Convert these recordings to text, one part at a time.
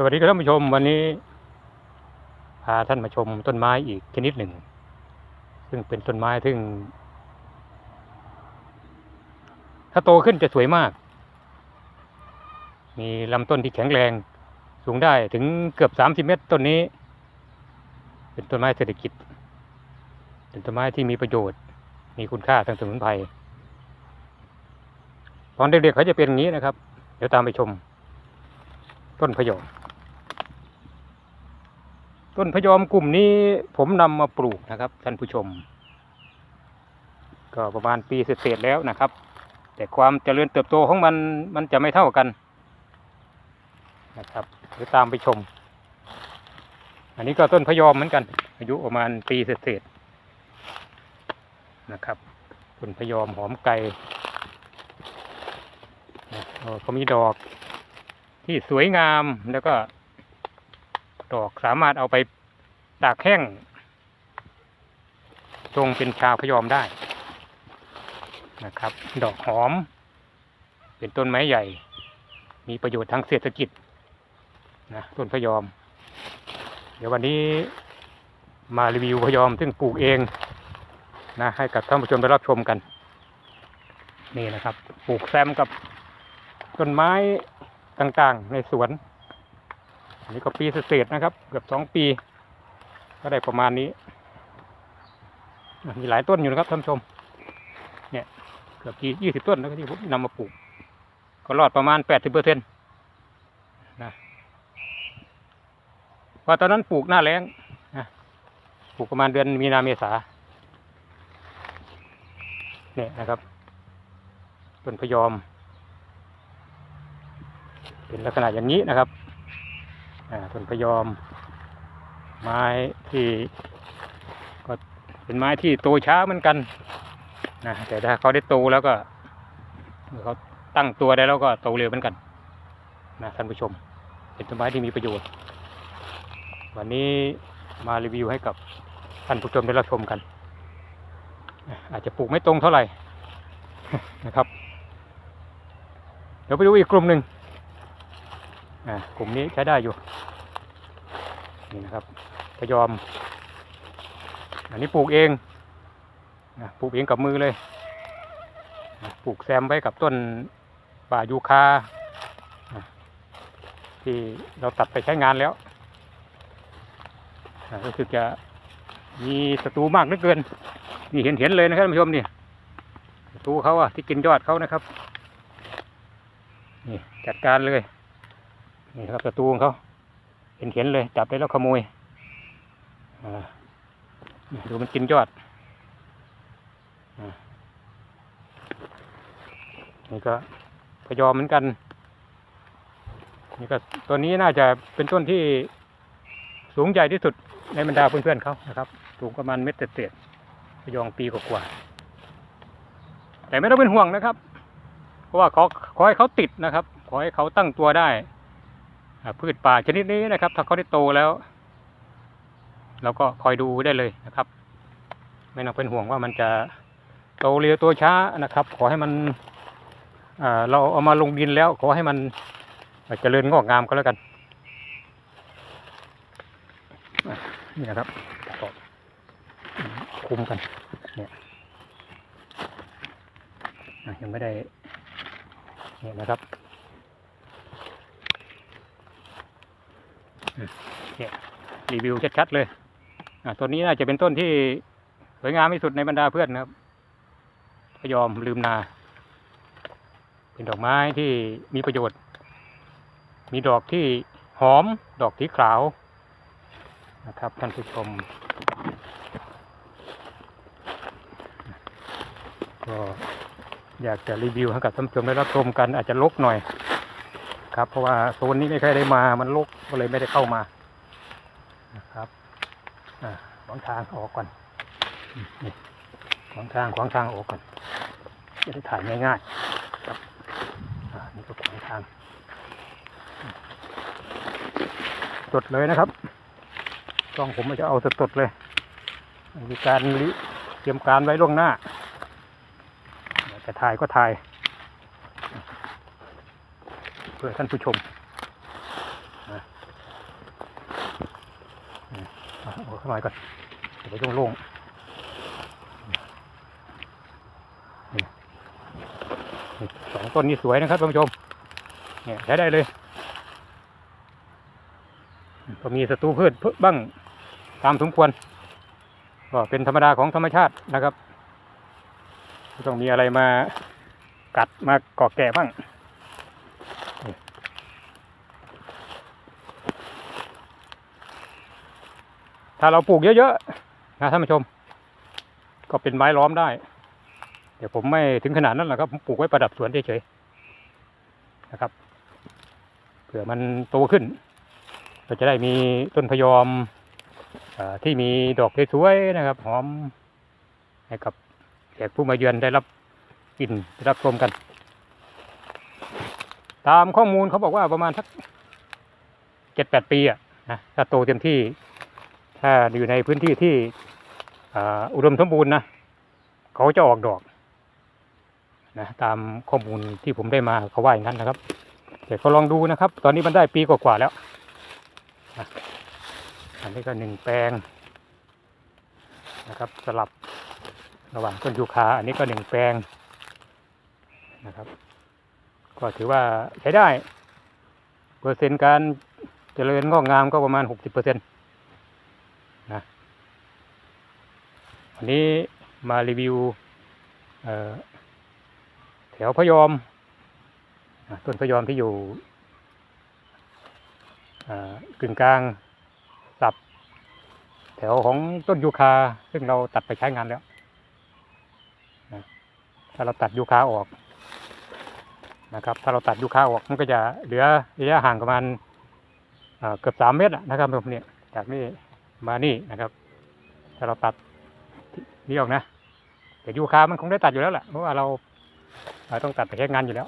สวัสดีท่านผู้ชมวันนี้ พาท่านมาชมต้นไม้อีกชนิดหนึ่ง ซึ่งเป็นต้นไม้ซึ่ง ถ้าโตขึ้นจะสวยมาก มีลำต้นที่แข็งแรง สูงได้ถึงเกือบสามสิบเมตรต้นนี้ เป็นต้นไม้เศรษฐกิจ เป็นต้นไม้ที่มีประโยชน์ มีคุณค่าทางสมุนไพรตอนเด็กๆเขาจะเป็นอย่างนี้นะครับ เดี๋ยวตามไปชมต้นพยอม ต้นพยอมกลุ่มนี้ผมนำมาปลูกนะครับ ท่านผู้ชม ก็ประมาณปีเศษแล้วนะครับ แต่ความเจริญเติบโตของมันมันจะไม่เท่ากันนะครับเดี๋ยวตามไปชม อันนี้ก็ต้นพยอมเหมือนกัน อายุประมาณปีเศษนะครับต้นพยอมหอมไก่เขามีดอกที่สวยงามแล้วก็ ดอกสามารถเอาไปตากแห้งชงเป็นชาพยอมได้นะครับ ดอกหอม เป็นต้นไม้ใหญ่ มีประโยชน์ทางเศรษฐกิจนะต้นพยอม เดี๋ยววันนี้มารีวิวพยอมซึ่งปลูกเองนะให้กับท่านผู้ชมได้รับชมกัน นี่นะครับ ปลูกแซมกับต้นไม้ต่างๆในสวน อันนี้ก็ปีเศษนะครับ เกือบสองปี ก็ได้ประมาณนี้ มีหลายต้นอยู่นะครับท่านชม เนี่ยเกือบยี่สิบต้นแล้วที่ผมนำมาปลูก ก็รอดประมาณแปดสิบเปอร์เซ็นต์นะพอตอนนั้นปลูกหน้าแล้งนะปลูกประมาณเดือนมีนาเมษาเนี่ยนะครับต้นพยอม เป็นลักษณะอย่างนี้นะครับ ต้นพยอม ไม้ที่ก็เป็นไม้ที่โตช้าเหมือนกันนะแต่ถ้าเขาได้โตแล้วก็เมื่อเขาตั้งตัวได้แล้วก็โตเร็วเหมือนกันนะท่านผู้ชม เป็นต้นไม้ที่มีประโยชน์ วันนี้มารีวิวให้กับท่านผู้ชมได้รับชมกัน อาจจะปลูกไม่ตรงเท่าไหร่นะครับ เดี๋ยวไปดูอีกกลุ่มหนึ่ง กลุ่มนี้ใช้ได้อยู่ นี่นะครับพะยอม อันนี้ปลูกเองนะปลูกเองกับมือเลยปลูกแซมไว้กับต้นป่ายูคาที่เราตัดไปใช้งานแล้วรู้สึกจะมีศัตรูมากเหลือเกิน นี่เห็นเห็นเลยนะครับท่านผู้ชมนี่ศัตรูเขาอะที่กินยอดเขานะครับ นี่จัดการเลย นี่ครับศัตรูของเขาเห็นเห็นเลย จับได้แล้วขโมยดูมันกินยอดอนี่ก็พยอมเหมือนกัน นี่ก็ตัวนี้น่าจะเป็นต้นที่สูงใหญ่ที่สุดในบรรดาเพื่อนๆเขานะครับ สูงประมาณเม็ดเศษพยองปีกว่าๆแต่ไม่ต้องเป็นห่วงนะครับ เพราะว่าขอขอให้เขาติดนะครับ ขอให้เขาตั้งตัวได้ พืชป่าชนิดนี้นะครับ ถ้าเขาได้โตแล้ว เราก็คอยดูได้เลยนะครับ ไม่ต้องเป็นห่วงว่ามันจะโตเร็วโตช้านะครับ ขอให้มันเราเอามาลงดินแล้ว ขอให้มันเจริญงอกงามก็แล้วกันนี่นะครับคุมกันเนี่ยยังไม่ได้เนี่ยนะครับ เนี่ย รีวิวชัดๆเลยต้นนี้น่าจะเป็นต้นที่สวยงามที่สุดในบรรดาเพื่อนนะครับพยอมลืมนา เป็นดอกไม้ที่มีประโยชน์ มีดอกที่หอม ดอกสีขาวนะครับท่านผู้ชมก็อยากจะรีวิวให้กับท่านผู้ชมได้รับชมกันอาจจะลกหน่อย ครับ เพราะว่าโซนนี้ไม่เคยได้มา มันลกก็เลยไม่ได้เข้ามานะครับอขวางทางออกก่อนนี่ขวางทางขวางทางออกก่อนจะได้ถ่ายง่ายๆครับนี่ก็ขวางทางสดเลยนะครับกล้องผมจะเอาสดๆเลยมีการลิเตรียมการไว้ล่วงหน้าจะถ่ายก็ถ่าย เพื่อท่านผู้ชมนะเอาขึ้นมาก่อนเดี๋ยวไปโล่งๆสองต้นนี้สวยนะครับท่านผู้ชม เนี่ยใช้ได้เลย ก็มีศัตรูพืชบ้างตามสมควร ก็เป็นธรรมดาของธรรมชาตินะครับ ไม่ต้องมีอะไรมากัดมาก่อแก่บ้าง ถ้าเราปลูกเยอะๆนะท่านผู้ชม ก็เป็นไม้ล้อมได้ เดี๋ยวผมไม่ถึงขนาดนั้นหรอกครับผมปลูกไว้ประดับสวนเฉยๆนะครับเผื่อมันโตขึ้น ก็จะได้มีต้นพยอมอที่มีดอกสวยๆนะครับ หอมให้กับแขกผู้มาเยือนได้รับกลิ่นได้รับชมกัน ตามข้อมูลเขาบอกว่าประมาณสักเจ็ดแปดปีอะนะถ้าโตเต็มที่ ถ้าอยู่ในพื้นที่ที่อุดมสมบูรณ์นะเขาจะออกดอกนะตามข้อมูลที่ผมได้มาเขาว่าอย่างนั้นนะครับเดี๋ยวก็ลองดูนะครับ ตอนนี้มันได้ปีกว่าๆแล้วอันนี้ก็หนึ่งแปลงนะครับ สลับระหว่างต้นยูคาอันนี้ก็หนึ่งแปลงนะครับ ก็ถือว่าใช้ได้ เปอร์เซ็นต์การเจริญงอกงามก็ประมาณหกสิบเปอร์เซ็นต์นะ วันนี้มารีวิวแถวพยอม ต้นพยอมที่อยู่กึ่งกลางสับแถวของต้นยูคา ซึ่งเราตัดไปใช้งานแล้ว ถ้าเราตัดยูคาออกนะครับ ถ้าเราตัดยูคาออกมันก็จะเหลือระยะห่างประมาณเกือบสามเมตรนะครับผมเนี่ยจากนี่มานี่นะครับ ถ้าเราตัด นี่ออกนะแต่ยูคามันคงได้ตัดอยู่แล้วแหละเพราะว่าเราเราต้องตัดไปใช้งานอยู่แล้ว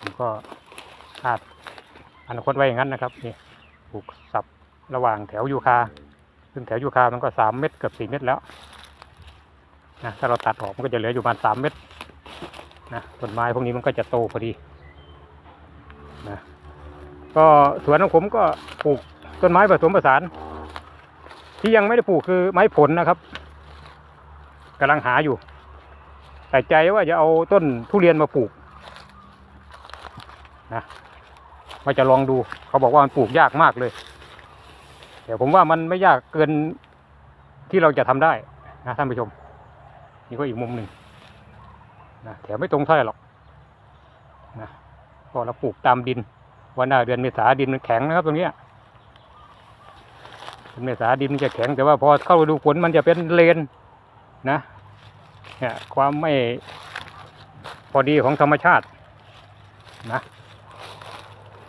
ผมก็คาดอนาคตไว้อย่างนั้นนะครับนี่ปลูกสับระหว่างแถวยูคา ซึ่งแถวยูคามันก็สามเมตรเกือบสี่เมตรแล้วนะถ้าเราตัดออกมันก็จะเหลืออยู่ประมาณสามเมตรนะต้นไม้พวกนี้มันก็จะโตพอดีนะก็สวนของผมก็ปลูกต้นไม้ผสมผสาน ที่ยังไม่ได้ปลูกคือไม้ผลนะครับกำลังหาอยู่ แต่ใจว่าจะเอาต้นทุเรียนมาปลูกนะว่าจะลองดู เขาบอกว่ามันปลูกยากมากเลยแต่ผมว่ามันไม่ยากเกินที่เราจะทำได้นะท่านผู้ชม นี่ก็อีกมุมหนึ่งนะแถวไม่ตรงเท่าไหร่หรอกนะก็เราปลูกตามดิน วันหน้าเดือนเมษาดินมันแข็งนะครับตรงเนี้ย เดือนเมษาดินมันจะแข็งแต่ว่าพอเข้าฤดูฝนมันจะเป็นเลนนะเนี่ยความไม่พอดีของธรรมชาตินะ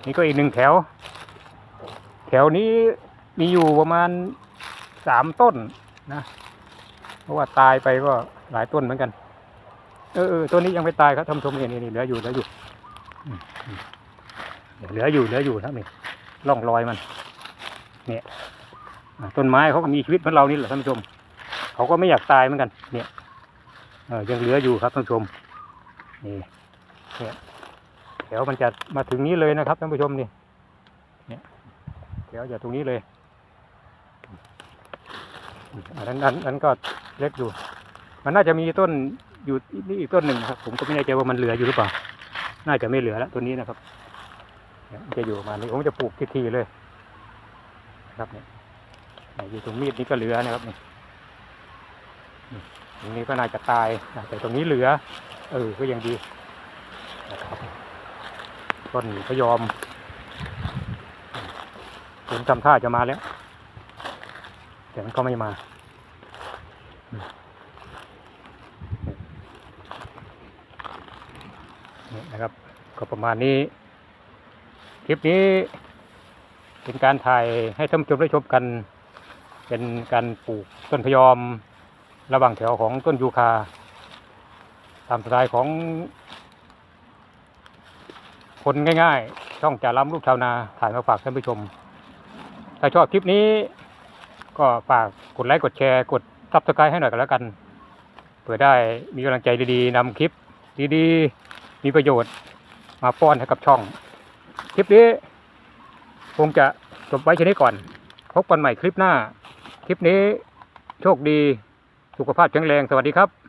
นี่ก็อีกหนึ่งแถว แถวนี้มีอยู่ประมาณสามต้นนะเพราะว่าตายไปก็หลายต้นเหมือนกัน เออเออต้นนี้ยังไม่ตายครับท่านชมนี่นี่เหลืออยู่เหลืออยู่เหลืออยู่เหลืออยู่ครับนี่ร่องรอยมัน เนี่ย ต้นไม้เขาก็มีชีวิตเหมือนเรานี่แหละท่านผู้ชม เขาก็ไม่อยากตายเหมือนกัน เนี่ยยังเหลืออยู่ครับท่านผู้ชมนี่เนี่ยแถวมันจะมาถึงนี้เลยนะครับท่านผู้ชมนี่เนี่ยแถวจะตรงนี้เลยอันนั้นอันนั้นก็เล็กอยู่ มันน่าจะมีต้นอยู่นี่อีกต้นหนึ่งครับ ผมก็ไม่แน่ใจว่ามันเหลืออยู่หรือเปล่า น่าจะไม่เหลือแล้วต้นนี้นะครับจะอยู่ประมาณนี้ผมจะปลูกทีๆเลย ครับเนี่ย อยู่ตรงมีดนี้ก็เหลือนะครับนี่ตรงนี้ก็น่าจะตายแต่ตรงนี้เหลือ เออก็ยังดีนะครับต้นพยอมผมทำท่าจะมาแล้ว แต่มันก็ไม่มานี่นะครับ ก็ประมาณนี้ คลิปนี้เป็นการถ่ายให้ท่านผู้ชมได้ชมกัน เป็นการปลูกต้นพยอม ระหว่างแถวของต้นยูคา ตามสไตล์ของ คนง่ายๆ ช่องจ่าล้ำลูกชาวนาถ่ายมาฝากท่านผู้ชม ถ้าชอบคลิปนี้ ก็ฝากกดไลค์กดแชร์กดซับสไครต์ให้หน่อยกันแล้วกันเพื่อได้มีกำลังใจดีๆนำคลิปดีๆ มีประโยชน์มาป้อนให้กับช่อง คลิปนี้คงจะจบไว้แค่นี้ก่อน พบกันใหม่คลิปหน้า คลิปนี้โชคดี สุขภาพแข็งแรง สวัสดีครับ